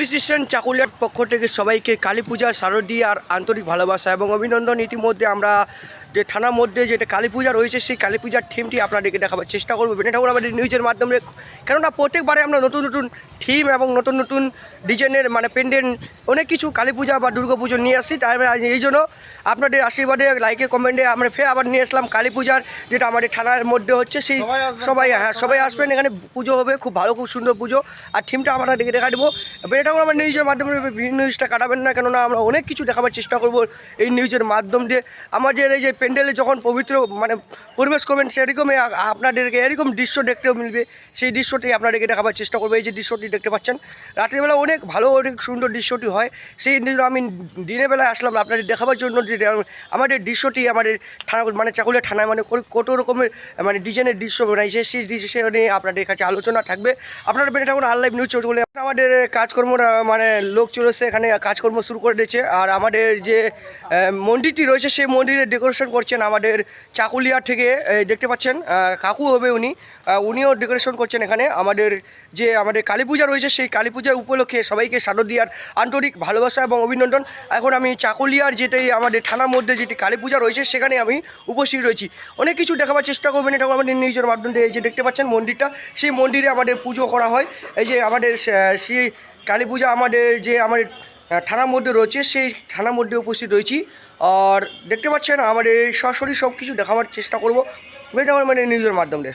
Police station চাকুলিয়ার পক্ষ থেকে সবাইকে কালী পূজা শারদীয় আর আন্তরিক ভালোবাসা এবং অভিনন্দন। ইতিমধ্যে আমরা যে থানার মধ্যে যেটা কালী পূজা রয়েছে, সেই কালী পূজার থিমটি আপনাদেরকে দেখাবার চেষ্টা করব। বেনে ঠাকুর আমাদের নিউজের মাধ্যমে। কেননা প্রত্যেকবারে আমরা নতুন নতুন থিম এবং নতুন নতুন ডিজাইনের মানে পেন্ডেন্ট অনেক কিছু কালী পূজা বা দুর্গা পুজো নিয়ে আসি তাই এই জন্য আপনাদের আশীর্বাদে লাইকে কমেন্টে আমরা ফের আবার নিয়ে আসলাম কালী পূজার যেটা আমাদের থানার মধ্যে হচ্ছে সেই সবাই হ্যাঁ সবাই আসবেন। এখানে পুজো হবে খুব ভালো খুব সুন্দর পুজো আর থিমটা আমরা দেখে দেখা দেবো। ঠাকুর আমার নিউজের মাধ্যমে বিভিন্ন নিউজটা কাটাবেন না কেননা আমরা অনেক কিছু দেখাবার চেষ্টা করব এই নিউজের মাধ্যম দিয়ে। আমাদের এই যে প্যান্ডেলে যখন পবিত্র মানে পরিবেশ করবেন সেরকমই আপনাদেরকে এরকম দৃশ্য দেখতেও মিলবে সেই দৃশ্যটি আপনাদেরকে দেখাবার চেষ্টা করব। এই যে দৃশ্যটি দেখতে পাচ্ছেন। রাত্রিবেলা অনেক ভালো, অনেক সুন্দর দৃশ্যটি হয়। সেই জন্য আমি দিনের বেলায় আসলাম আপনাদের দেখাবার জন্য। আমাদের দৃশ্যটি আমাদের থানা মানে চাকুলিয়া থানায় মানে কত রকমের মানে ডিজাইনের দৃশ্য বানাইছে। সেই দৃশ্য নিয়ে আপনাদের কাছে আলোচনা থাকবে। আপনারা বেনে থাকুন আনলাইভ নিউজ চলে আমাদের কাজকর্ম মানে লোক চলেছে এখানে, কাজকর্ম শুরু করে দিয়েছে। আর আমাদের যে মন্দিরটি রয়েছে, সেই মন্দিরে ডেকোরেশন করছেন আমাদের চাকুলিয়া থেকে দেখতে পাচ্ছেন কাকু হবে উনি। উনিও ডেকোরেশন করছেন এখানে। আমাদের যে, আমাদের কালী পূজা রয়েছে, সেই কালী পূজার উপলক্ষে সবাইকে শারদীয়ার আন্তরিক ভালোবাসা এবং অভিনন্দন। এখন আমি চাকুলিয়ার যেটাই আমাদের থানার মধ্যে যেটি কালী পূজা রয়েছে, সেখানে আমি উপস্থিত রয়েছি। অনেক কিছু দেখাবার চেষ্টা করবেন এটা আমাদের নিজের মাধ্যমে এই যে দেখতে পাচ্ছেন মন্দিরটা, সেই মন্দিরে আমাদের পুজো করা হয়। এই যে আমাদের সেই কালী পূজা আমাদের যে আমাদের থানার মধ্যে রয়েছে, সেই থানার মধ্যে উপস্থিত রয়েছি। আর দেখতে পাচ্ছেন, আমাদের সরাসরি সব কিছু দেখাবার চেষ্টা করব। এটা আমার মানে নিজের মাধ্যমে